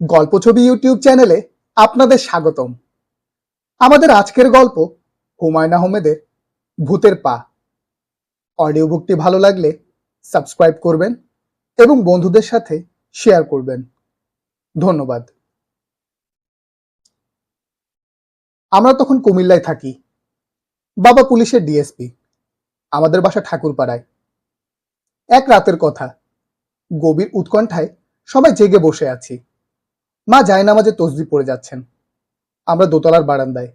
গল্প ছবি ইউটিউব চ্যানেলে আপনাদের স্বাগতম। আমাদের আজকের গল্প হুমায়ুন আহমেদের ভূতের পা। অডিও বুকটি ভালো লাগলে সাবস্ক্রাইব করবেন এবং বন্ধুদের সাথে শেয়ার করবেন। ধন্যবাদ। আমরা তখন কুমিল্লায় থাকি। বাবা পুলিশের ডিএসপি, আমাদের বাসা ঠাকুরপাড়ায়। এক রাতের কথা, গভীর উৎকণ্ঠায় সবাই জেগে বসে আছি। মা যায় জায়নামাজে তসবি পড়ে যাচ্ছেন। আমরা দোতলার বারান্দায়।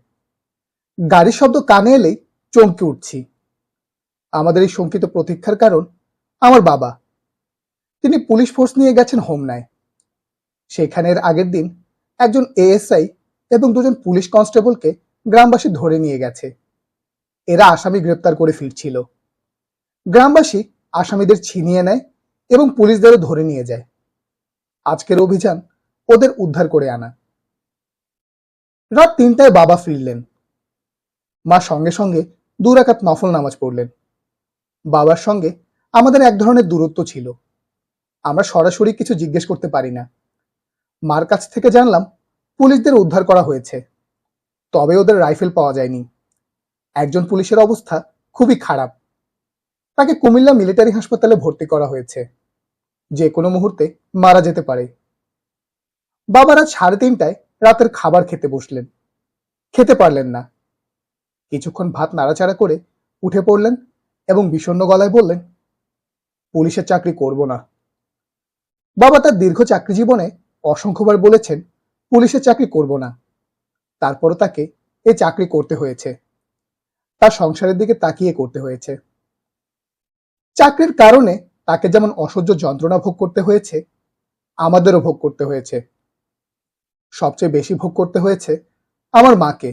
গাড়ির শব্দ কানে এলেই চমকে উঠছি। আমাদের এই শঙ্কিত প্রতীক্ষার কারণ আমার বাবা। তিনি পুলিশ ফোর্স নিয়ে গেছেন হোমনায় সেখানের আগের দিন একজন এএসআই এবং দুজন পুলিশ কনস্টেবলকে গ্রামবাসী ধরে নিয়ে গেছে। এরা আসামি গ্রেপ্তার করে ফিরছিল। গ্রামবাসী আসামিদের ছিনিয়ে নেয় এবং পুলিশদেরও ধরে নিয়ে যায়। আজকের অভিযান ওদের উদ্ধার করে আনা। রাত তিনটায় বাবা ফিরলেন। মা সঙ্গে সঙ্গে দু দুরাকাত নফল নামাজ পড়লেন। বাবার সঙ্গে আমাদের এক ধরনের দূরত্ব ছিল। আমরা সরাসরি কিছু জিজ্ঞেস করতে পারি না। মার কাছ থেকে জানলাম পুলিশদের উদ্ধার করা হয়েছে। তবে ওদের রাইফেল পাওয়া যায়নি। একজন পুলিশের অবস্থা খুবই খারাপ। তাকে কুমিল্লা মিলিটারি হাসপাতালে ভর্তি করা হয়েছে। যে কোনো মুহূর্তে মারা যেতে পারে। বাবা রাত সাড়ে তিনটায় রাতের খাবার খেতে বসলেন। খেতে পারলেন না। কিছুক্ষণ ভাত নাড়াচাড়া করে উঠে পড়লেন এবং বিষণ্ণ গলায় বললেন, পুলিশের চাকরি করব না। বাবা তার দীর্ঘ চাকরি জীবনে অসংখ্যবার বলেছেন, পুলিশের চাকরি করব না। তারপরও তাকে এ চাকরি করতে হয়েছে। তার সংসারের দিকে তাকিয়ে করতে হয়েছে। চাকরির কারণে তাকে যেমন অসহ্য যন্ত্রণা ভোগ করতে হয়েছে, আমাদেরও ভোগ করতে হয়েছে। সবচেয়ে বেশি ভোগ করতে হয়েছে আমার মাকে।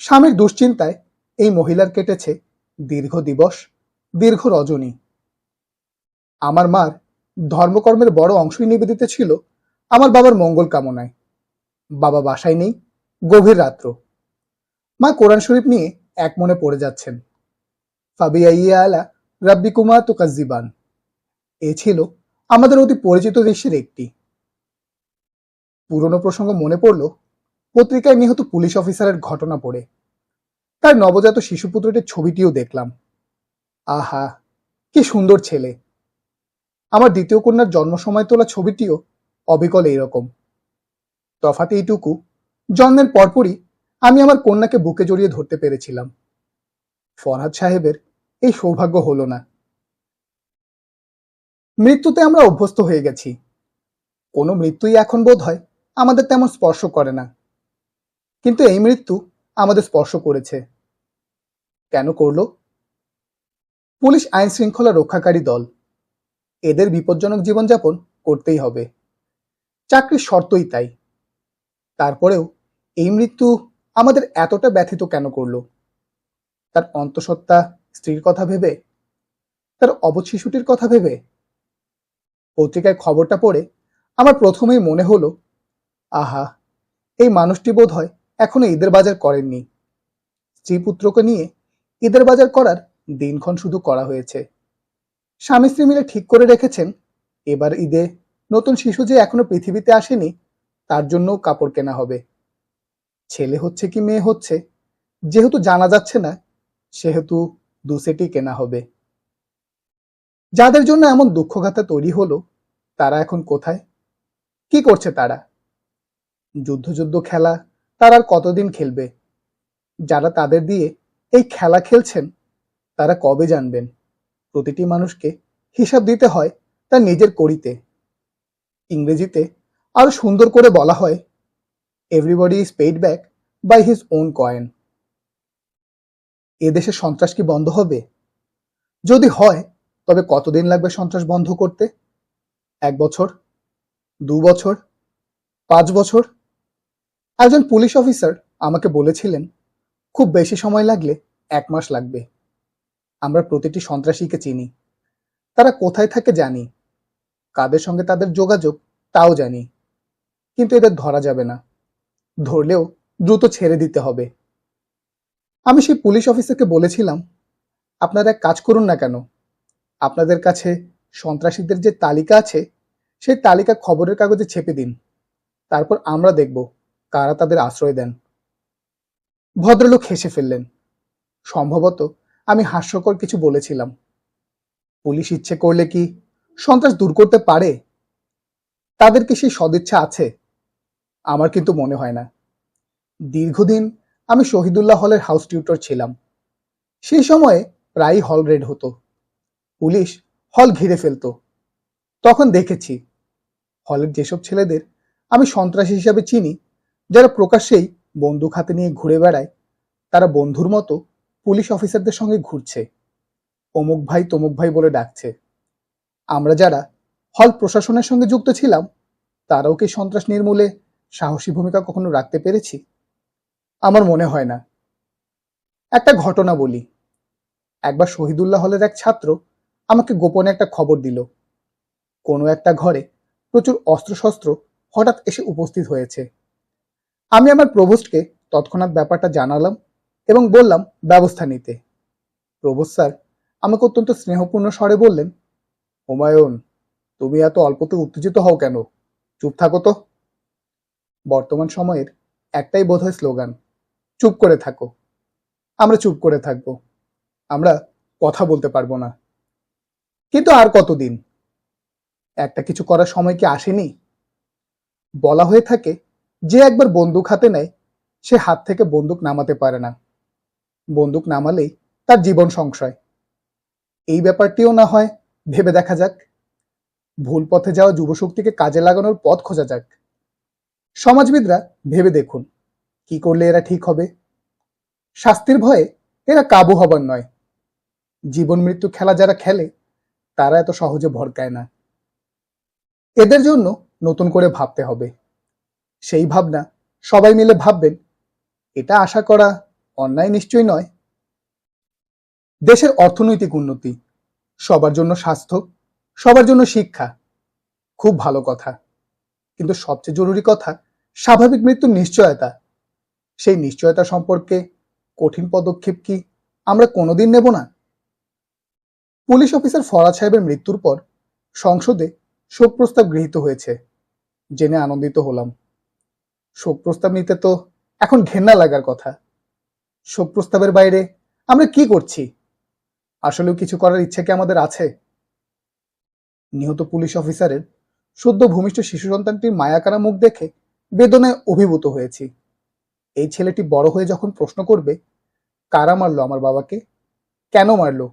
স্বামীর দুশ্চিন্তায় এই মহিলার কেটেছে দীর্ঘ দিবস, দীর্ঘ রজনী। আমার মার ধর্মকর্মের বড় অংশই নিবেদিত ছিল আমার বাবার মঙ্গল কামনায়। বাবা বাসায় নেই, গভীর রাত্র। মা কোরআন শরীফ নিয়ে এক মনে পড়ে যাচ্ছেন। ফাবিয়া আলা রাব্বিকুমা তুকাজিবান এ ছিল আমাদের অতি পরিচিত দৃশ্যের একটি পুরনো প্রসঙ্গ মনে পড়ল? পত্রিকায় নিহত পুলিশ অফিসারের ঘটনা পড়ে। তার নবজাত শিশুপুত্রটির ছবিটিও দেখলাম। আহা, কি সুন্দর ছেলে। আমার দ্বিতীয় কন্যার জন্ম সময় তোলা ছবিটিও অবিকল এইরকম। তফাতে এইটুকু, জন্মের পরপরই আমি আমার কন্যাকে বুকে জড়িয়ে ধরতে পেরেছিলাম। ফরহাদ সাহেবের এই সৌভাগ্য হলো না। মৃত্যুতে আমরা অভ্যস্ত হয়ে গেছি। কোনো মৃত্যুই এখন বোধ হয় আমাদের তেমন স্পর্শ করে না। কিন্তু এই মৃত্যু আমাদের স্পর্শ করেছে। কেন করল? পুলিশ আইন শৃঙ্খলা রক্ষাকারী দল। এদের বিপজ্জনক জীবনযাপন করতেই হবে। চাকরির শর্তই তাই। তারপরেও এই মৃত্যু আমাদের এতটা ব্যথিত কেন করল? তার অন্তঃসত্ত্বা স্ত্রীর কথা ভেবে? তার অবধ শিশুটির কথা ভেবে? পত্রিকায় খবরটা পড়ে আমার প্রথমেই মনে হলো আহা, এই মানুষটি বোধ হয় এখনও ঈদের বাজার করেননি। স্ত্রী পুত্রকে নিয়ে ঈদের বাজার করার দিনক্ষণ শুধু করা হয়েছে। স্বামী স্ত্রী মিলে ঠিক করে রেখেছেন, এবার ঈদে নতুন শিশু যে এখনও পৃথিবীতে আসেনি, তার জন্য কাপড় কেনা হবে। ছেলে হচ্ছে কি মেয়ে হচ্ছে, যেহেতু জানা যাচ্ছে না, সেহেতু দু সেটি কেনা হবে। যাদের জন্য এমন দুঃখগাথা তৈরি হলো, তারা এখন কোথায়? কি করছে তারা? যুদ্ধ যুদ্ধ খেলা, তারা আর কতদিন খেলবে? যারা তাদের দিয়ে এই খেলা খেলছেন, তারা কবে জানবেন? প্রতিটি মানুষকে হিসাব দিতে হয় তার নিজের করিতে ইংরেজিতে আরও সুন্দর করে বলা হয় everybody is paid back by his own coin এদেশে সন্ত্রাস কি বন্ধ হবে? যদি হয়, তবে কতদিন লাগবে সন্ত্রাস বন্ধ করতে? এক বছর? দু বছর? পাঁচ বছর? একজন পুলিশ অফিসার আমাকে বলেছিলেন, খুব বেশি সময় লাগলে এক মাস লাগবে। আমরা প্রতিটি সন্ত্রাসীকে চিনি। তারা কোথায় থাকে জানি। কাদের সঙ্গে তাদের যোগাযোগ তাও জানি। কিন্তু এদের ধরা যাবে না। ধরলেও দ্রুত ছেড়ে দিতে হবে। আমি সেই পুলিশ অফিসারকে বলেছিলাম, আপনারা এক কাজ করুন না কেন। আপনাদের কাছে সন্ত্রাসীদের যে তালিকা আছে, সেই তালিকা খবরের কাগজে ছেপে দিন। তারপর আমরা দেখব কারা তাদের আশ্রয় দেন। ভদ্রলোক হেসে ফেললেন। সম্ভবত আমি হাস্যকর কিছু বলেছিলাম। পুলিশ ইচ্ছে করলে কি সন্ত্রাস দূর করতে পারে? তাদের কি সেই সদিচ্ছা আছে? আমার কিন্তু মনে হয় না। দীর্ঘদিন আমি শহীদুল্লাহ হলের হাউস টিউটর ছিলাম। সেই সময়ে প্রায়ই হল রেড হতো। পুলিশ হল ঘিরে ফেলতো। তখন দেখেছি হলের যেসব ছেলেদের আমি সন্ত্রাসী হিসাবে চিনি যারা প্রকাশ্যেই বন্দুক হাতে নিয়ে ঘুরে বেড়ায়, তারা বন্ধুর মতো পুলিশ অফিসারদের সঙ্গে ঘুরছে। অমুক ভাই তমুক ভাই বলে ডাকছে। আমরা যারা হল প্রশাসনের সঙ্গে যুক্ত ছিলাম, তারাও কি সন্ত্রাস নির্মূলে সাহসী ভূমিকা কখনো রাখতে পেরেছি? আমার মনে হয় না। একটা ঘটনা বলি। একবার শহীদুল্লাহ হলের এক ছাত্র আমাকে গোপনে একটা খবর দিল। কোনো একটা ঘরে প্রচুর অস্ত্রশস্ত্র হঠাৎ এসে উপস্থিত হয়েছে। আমি আমার প্রভোস্টকে তৎক্ষণাৎ ব্যাপারটা জানালাম এবং বললাম, ব্যবস্থা নিতে। প্রভোস্ট স্যার আমাকে অত্যন্ত স্নেহপূর্ণ স্বরে বললেন, হুমায়ুন, তুমি এত অল্পতে উত্তেজিত হও কেন? চুপ থাকো তো। বর্তমান সময়ের একটাই বোধহয় স্লোগান, চুপ করে থাকো। আমরা চুপ করে থাকব। আমরা কথা বলতে পারব না। কিন্তু আর কতদিন? একটা কিছু করার সময় কি আসেনি? বলা হয়ে থাকে যে একবার বন্দুক হাতে নেয়, সে হাত থেকে বন্দুক নামাতে পারে না। বন্দুক নামালেই তার জীবন সংশয়। এই ব্যাপারটিও না হয় ভেবে দেখা যাক। ভুল পথে যাওয়া যুবশক্তিকে কাজে লাগানোর পথ খোঁজা যাক। সমাজবিদরা ভেবে দেখুন, কি করলে এরা ঠিক হবে। শাস্তির ভয়ে এরা কাবু হবার নয়। জীবন মৃত্যু খেলা যারা খেলে, তারা এত সহজে ভরকায় না। এদের জন্য নতুন করে ভাবতে হবে। সেই ভাবনা সবাই মিলে ভাববেন, এটা আশা করা অন্যায় নিশ্চয়ই নয়। দেশের অর্থনৈতিক উন্নতি, সবার জন্য স্বাস্থ্য, সবার জন্য শিক্ষা, খুব ভালো কথা। কিন্তু সবচেয়ে জরুরি কথা, স্বাভাবিক মৃত্যুর নিশ্চয়তা। সেই নিশ্চয়তা সম্পর্কে কঠিন পদক্ষেপ কি আমরা কোনোদিন নেব না? পুলিশ অফিসার ফরাদ সাহেবের মৃত্যুর পর সংসদে শোক প্রস্তাব গৃহীত হয়েছে। জেনে আনন্দিত হলাম। শোক প্রস্তাব নিতে তো এখন ঘেন্না লাগার কথা। শোক প্রস্তাবের বাইরে আমরা কি করছি? আসলেও কিছু করার ইচ্ছে কি আমাদের আছে? নিহত পুলিশ অফিসারের সদ্য ভূমিষ্ঠ শিশু সন্তানটির মায়াকারা মুখ দেখে বেদনায় অভিভূত হয়েছি। এই ছেলেটি বড় হয়ে যখন প্রশ্ন করবে, কারা মারলো আমার বাবাকে? কেন মারলো?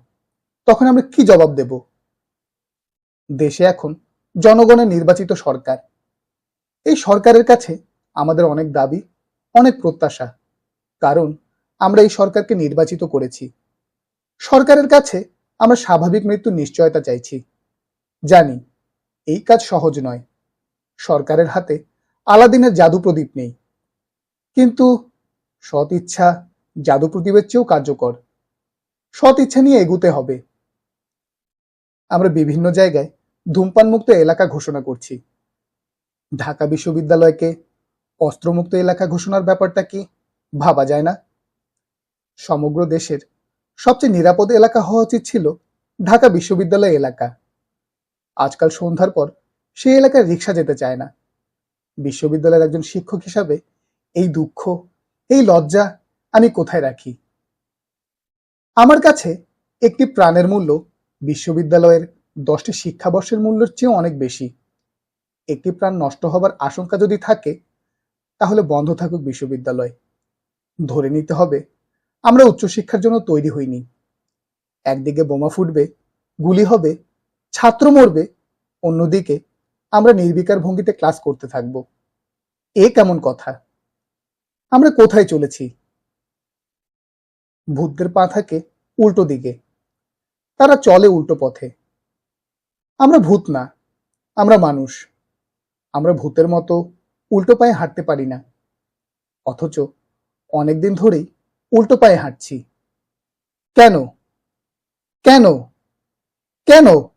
তখন আমরা কি জবাব দেব? দেশে এখন জনগণের নির্বাচিত সরকার। এই সরকারের কাছে আমাদের অনেক দাবি, অনেক প্রত্যাশা। কারণ আমরা এই সরকারকে নির্বাচিত করেছি। সরকারের কাছে আমরা স্বাভাবিক মৃত্যুর নিশ্চয়তা চাইছি। জানি, এই কাজ সহজ নয়। সরকারের হাতে আলাদিনের জাদু প্রদীপ নেই। কিন্তু সৎ ইচ্ছা জাদু প্রদীপের চেয়েও কার্যকর। সৎ ইচ্ছা নিয়ে এগুতে হবে। আমরা বিভিন্ন জায়গায় ধূমপানমুক্ত এলাকা ঘোষণা করছি। ঢাকা বিশ্ববিদ্যালয়কে অস্ত্রমুক্ত এলাকা ঘোষণার ব্যাপারটা কি? ভাবা যায় না। সমগ্র দেশের সবচেয়ে নিরাপদ এলাকা হওয়া উচিত ছিল ঢাকা বিশ্ববিদ্যালয় এলাকা। আজকাল সন্ধ্যার পর সেই এলাকায় রিক্সা যেতে চায় না। বিশ্ববিদ্যালয়ের একজন শিক্ষক হিসাবে এই দুঃখ, এই লজ্জা আমি কোথায় রাখি? আমার কাছে একটি প্রাণের মূল্য বিশ্ববিদ্যালয়ের দশটি শিক্ষাবর্ষের মূল্যের চেয়েও অনেক বেশি। একটি প্রাণ নষ্ট হবার আশঙ্কা যদি থাকে তাহলে বন্ধ থাকুক বিশ্ববিদ্যালয়। ধরে নিতে হবে, আমরা উচ্চশিক্ষার জন্য তৈরি হইনি। একদিকে বোমা ফুটবে, গুলি হবে, ছাত্র মরবে, অন্যদিকে আমরা নির্বিকার ভঙ্গিতে ক্লাস করতে থাকব। এ কেমন কথা? আমরা কোথায় চলেছি? ভূতদের পা থাকে উল্টো দিকে। তারা চলে উল্টো পথে। আমরা ভূত না, আমরা মানুষ। আমরা ভূতের মতো উল্টো পায়ে হাঁটতে পারি না। অথচ অনেকদিন ধরেই উল্টো পায়ে হাঁটছি। কেন? কেন? কেন?